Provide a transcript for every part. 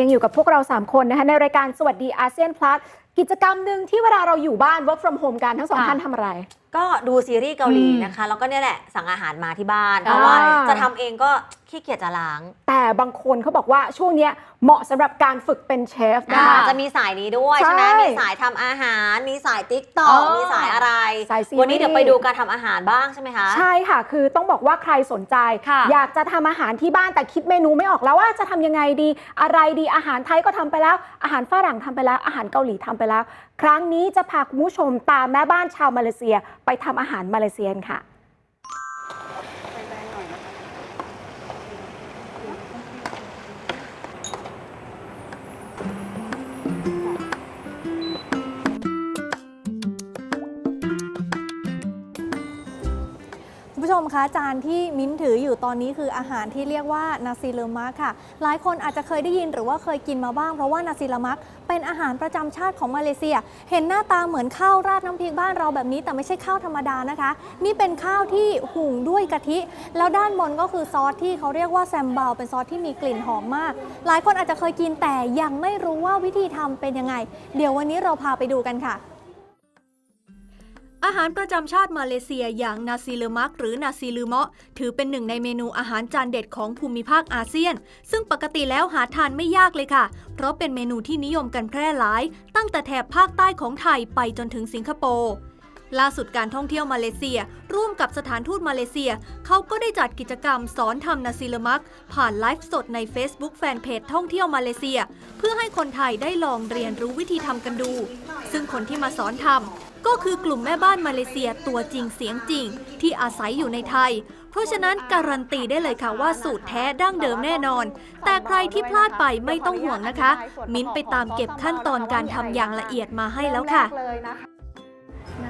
ยังอยู่กับพวกเรา 3 คนนะคะในรายการสวัสดีอาเซียนพลัสกิจกรรมหนึ่งที่เวลาเราอยู่บ้าน work from home กันทั้งสองค่ะท่านทำอะไร ก็ดูซีรีส์เกาหลีอืมนะคะ แล้วก็เนี่ยแหละสั่งอาหารมาที่บ้านเพอ่าราะว่าจะทำเองก็ขี้เกียจจะล้าง แต่บางคนเขาบอกว่าช่วงเนี้ยเหมาะสำหรับการฝึกเป็นเชฟนะอ่าคะจะมีสายนี้ด้วยใช่ใช่ไหมมีสายทำอาหาร มีสายติ๊กต็ออ๋กอมีสายอะไรสายซีรีส์วันนี้เดี๋ยวไปดูการทำอาหารบ้างใช่ไหมคะ ใช่ค่ะ คือต้องบอกว่าใครสนใจค่ะอยากจะทำอาหารที่บ้านแต่คิดเมนูไม่ออกแล้วว่าจะทำยังไงดี อะไรดีอาหารไทยก็ทำไปแล้ว อาหารฝรั่งทำไปแล้ว อาหารเกาหลีทำไปแล้ว ครั้งนี้จะพาคุณผู้ชมตามแม่บ้านชาวมาเลเซียไป ทำอาหารมาเลเซียนค่ะ คุณผู้ชมคะจานที่มิ้นถืออยู่ตอนนี้คืออาหารที่เรียกว่านาซีเลมักค่ะ หลายคนอาจจะเคยได้ยินหรือว่าเคยกินมาบ้าง เพราะว่านาซีเลมักเป็นอาหารประจำชาติของมาเลเซีย เห็นหน้าตาเหมือนข้าวราดน้ำพริกบ้านเราแบบนี้แต่ไม่ใช่ข้าวธรรมดานะคะ นี่เป็นข้าวที่หุงด้วยกะทิ แล้วด้านบนก็คือซอสที่เขาเรียกว่าแซมเบาเป็นซอสที่มีกลิ่นหอมมาก หลายคนอาจจะเคยกินแต่ยังไม่รู้ว่าวิธีทำเป็นยังไง เดี๋ยววันนี้เราพาไปดูกันค่ะ อาหารประจำชาติมาเลเซียอย่างนาซีเลมักหรือนาซีลือเมาะถือเป็นหนึ่งในเมนูอาหารจานเด็ดของภูมิภาคอาเซียน ซึ่งปกติแล้วหาทานไม่ยากเลยค่ะ เพราะเป็นเมนูที่นิยมกันแพร่หลาย ตั้งแต่แถบภาคใต้ของไทยไปจนถึงสิงคโปร์ล่าสุดการท่องเที่ยวมาเลเซีย ร่วมกับสถานทูตมาเลเซีย เขาก็ได้จัดกิจกรรมสอนทำนาซีเลมัก ผ่านไลฟ์สดใน Facebook แฟนเพจท่องเที่ยวมาเลเซีย เพื่อให้คนไทยได้ลองเรียนรู้วิธีทำกันดู ซึ่งคนที่มาสอนทำ ก็คือกลุ่มแม่บ้านมาเลเซียตัวจริงเสียงจริง ที่อาศัยอยู่ในไทย เพราะฉะนั้นการันตีได้เลยค่ะว่าสูตรแท้ดั้งเดิมแน่นอน แต่ใครที่พลาดไปไม่ต้องห่วงนะคะ มิ้นไปตามเก็บขั้นตอนการทำอย่างละเอียดมาให้แล้วค่ะ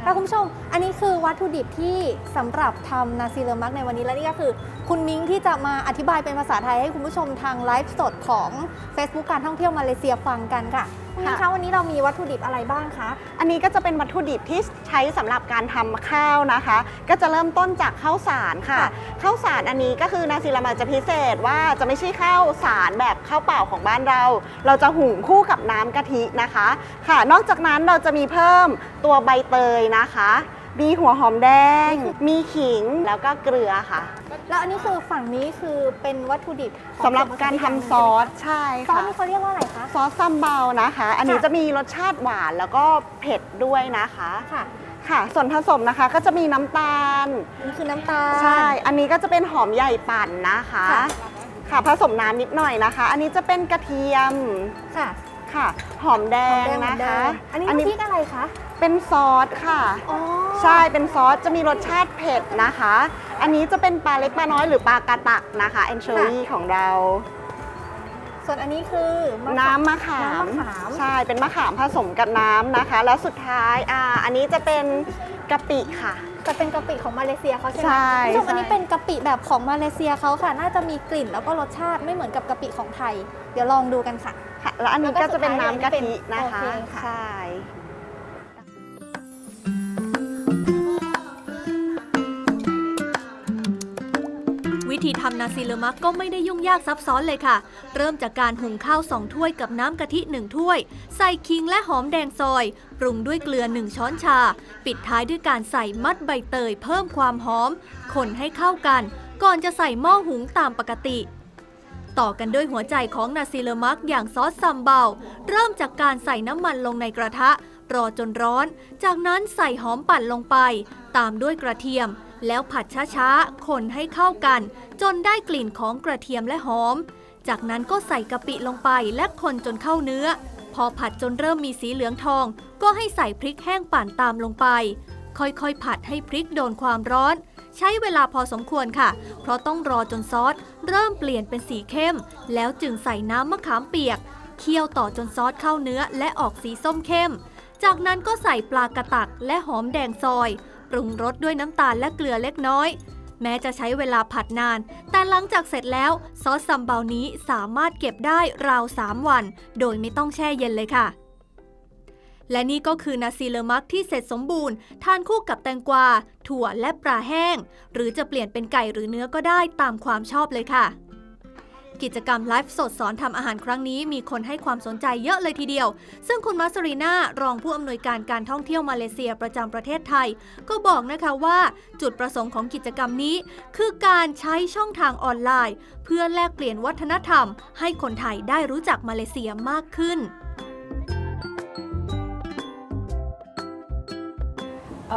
ค่ะคุณผู้ชม อันนี้คือวัตถุดิบที่สำหรับทำนาซีเลมักในวันนี้และนี่ก็คือ คุณมิ้งที่จะมาอธิบายเป็นภาษาไทยให้คุณผู้ชมทางไลฟ์สดของ Facebook การท่องเที่ยวมาเลเซียฟังกันค่ะ คุณมิ้งคะวันนี้เรามีวัตถุดิบอะไรบ้างคะ อันนี้ก็จะเป็นวัตถุดิบที่ใช้สำหรับการทำข้าวนะคะ ก็จะเริ่มต้นจากข้าวสารค่ะค่ะข้าวสารอันนี้ก็คือนาซีรามาจะพิเศษว่าจะไม่ใช่ข้าวสารแบบข้าวเปล่าของบ้านเรา เราจะหุงคู่กับน้ำกะทินะคะ ค่ะ นอกจากนั้นเราจะมีเพิ่มตัวใบเตยนะคะ มีหัวหอมแดง มีขิงแล้วก็เกลือค่ะแล้วอันนี้คือฝั่งนี้คือเป็นวัตถุดิบของสำหรับส่วนผสมการทำกซอสใช่ซอสค่ะ นี่เขาเรียกว่าอะไรคะ ซอสซัมเบานะคะ อันนี้ค่ะ จะมีรสชาติหวานแล้วก็เผ็ดด้วยนะคะ ค่ะค่ะ ส่วนผสมนะคะก็จะมีน้ำตาลนี่คือน้ำตาล ใช่ อันนี้ก็จะเป็นหอมใหญ่ปั่นนะคะ ค่ะ ค่ะ ผสมน้ำนิดหน่อยนะคะ อันนี้จะเป็นกระเทียม ค่ะ ค่ะ หอมแดหอมงแดงเหมืนะอนเดิคะมอันนี้น้ำพริกอะไรคะ เป็นซอสค่ะ อ๋อ ใช่เป็นซอสจะมีรสชาติเผ็ดนะคะ อันนี้จะเป็นปลาเล็กปลาน้อยหรือปลากระตักนะคะแอนโชวีของเรา ส่วนอันนี้คือมะขาม น้ำมะขามน้ำมะขาม ใช่เป็นมะขามผสมกับน้ำนะคะ แล้วสุดท้ายอ่าอันนี้จะเป็นกะปิค่ะ จะเป็นกะปิของมาเลเซียเขาใช่ไหมใช่คุณผู้ชมใช่อันนี้เป็นกะปิแบบของมาเลเซียเขาค่ะ น่าจะมีกลิ่นแล้วก็รสชาติไม่เหมือนกับกะปิของไทย เดี๋ยวลองดูกันค่ะ ค่ะแล้วอันนี้แล้วก็ก็จะเป็นสุดท้ายน้ำกะทินะคะโอเคค่ะใช่ วิธีทำนาซิเลมักก็ไม่ได้ยุ่งยากซับซ้อนเลยค่ะ เริ่มจากการหุงข้าว2ถ้วยกับน้ำกะทิ1ถ้วย ใส่ขิงและหอมแดงซอย ปรุงด้วยเกลือ1ช้อนชา ปิดท้ายด้วยการใส่มัดใบเตยเพิ่มความหอม คนให้เข้ากัน ก่อนจะใส่หม้อหุงตามปกติต่อกันด้วยหัวใจของนาซิเลมักอย่างซอสซัมเบา เริ่มจากการใส่น้ำมันลงในกระทะ รอจนร้อน จากนั้นใส่หอมปั่นลงไป ตามด้วยกระเทียม แล้วผัดช้าๆ คนให้เข้ากัน จนได้กลิ่นของกระเทียมและหอม จากนั้นก็ใส่กะปิลงไปและคนจนเข้าเนื้อ พอผัดจนเริ่มมีสีเหลืองทอง ก็ให้ใส่พริกแห้งปั่นตามลงไป ค่อยๆ ผัดให้พริกโดนความร้อน ใช้เวลาพอสมควรค่ะ เพราะต้องรอจนซอส เริ่มเปลี่ยนเป็นสีเข้ม แล้วจึงใส่น้ำมะขามเปียกเคี่ยวต่อจนซอสเข้าเนื้อและออกสีส้มเข้ม จากนั้นก็ใส่ปลากระตักและหอมแดงซอย ปรุงรสด้วยน้ำตาลและเกลือเล็กน้อย แม้จะใช้เวลาผัดนาน แต่หลังจากเสร็จแล้วซอสซัมเบานี้สามารถเก็บได้ราว 3 วัน โดยไม่ต้องแช่เย็นเลยค่ะ และนี่ก็คือนาซีเลมักที่เสร็จสมบูรณ์ ทานคู่กับแตงกวา ถั่วและปลาแห้ง หรือจะเปลี่ยนเป็นไก่หรือเนื้อก็ได้ตามความชอบเลยค่ะ กิจกรรมไลฟ์สดสอนทำอาหารครั้งนี้มีคนให้ความสนใจเยอะเลยทีเดียว ซึ่งคุณมัสรีนารองผู้อำนวยการการท่องเที่ยวมาเลเซียประจำประเทศไทย ก็บอกนะคะว่าจุดประสงค์ของกิจกรรมนี้ คือการใช้ช่องทางออนไลน์ เพื่อแลกเปลี่ยนวัฒนธรรม ให้คนไทยได้รู้จักมาเลเซียมากขึ้น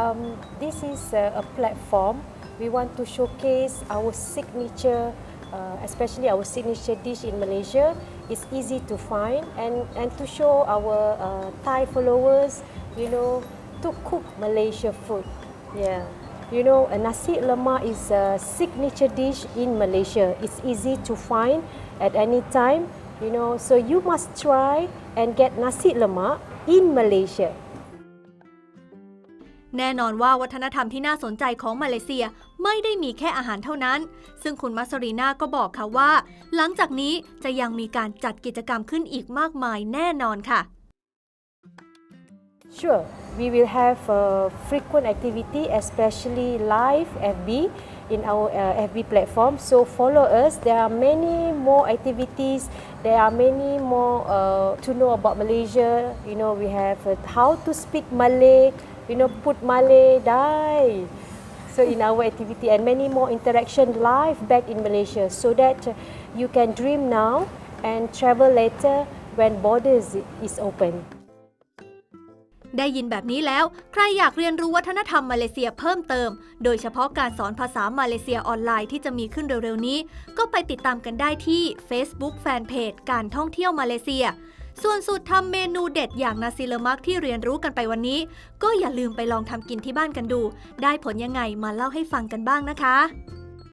Um, this is a, a platform. We want to showcase our signature, uh, especially our signature dish in Malaysia. It's easy to find and, and to show our uh, Thai followers, you know, to cook Malaysia food. Yeah. You know, a nasi lemak is a signature dish in Malaysia. It's easy to find at any time, you know, so you must try and get nasi lemak in Malaysia. แน่นอนว่าวัฒนธรรมที่น่าสนใจของมาเลเซียไม่ได้มีแค่อาหารเท่านั้น ซึ่งคุณมัสรีนาก็บอกค่ะว่า หลังจากนี้จะยังมีการจัดกิจกรรมขึ้นอีกมากมายแน่นอนค่ะ Sure, we will have uh, frequent activity, especially live FB in our uh, FB platform. So follow us. There are many more activities. There are many more uh, to know about Malaysia. You know, we have uh, how to speak Malay. You know, put Malay die. So in our activity and many more interaction live back in Malaysia, so that you can dream now and travel later when borders is open. ได้ยินแบบนี้แล้ว ใครอยากเรียนรู้วัฒนธรรมมาเลเซียเพิ่มเติม โดยเฉพาะการสอนภาษามาเลเซียออนไลน์ที่จะมีขึ้นเร็วๆนี้ ก็ไปติดตามกันได้ที่ Facebook Fanpage การท่องเที่ยวมาเลเซีย ส่วนสูตรทำเมนูเด็ดอย่างนาซิเลมักที่เรียนรู้กันไปวันนี้ ก็อย่าลืมไปลองทำกินที่บ้านกันดู ได้ผลยังไงมาเล่าให้ฟังกันบ้างนะคะ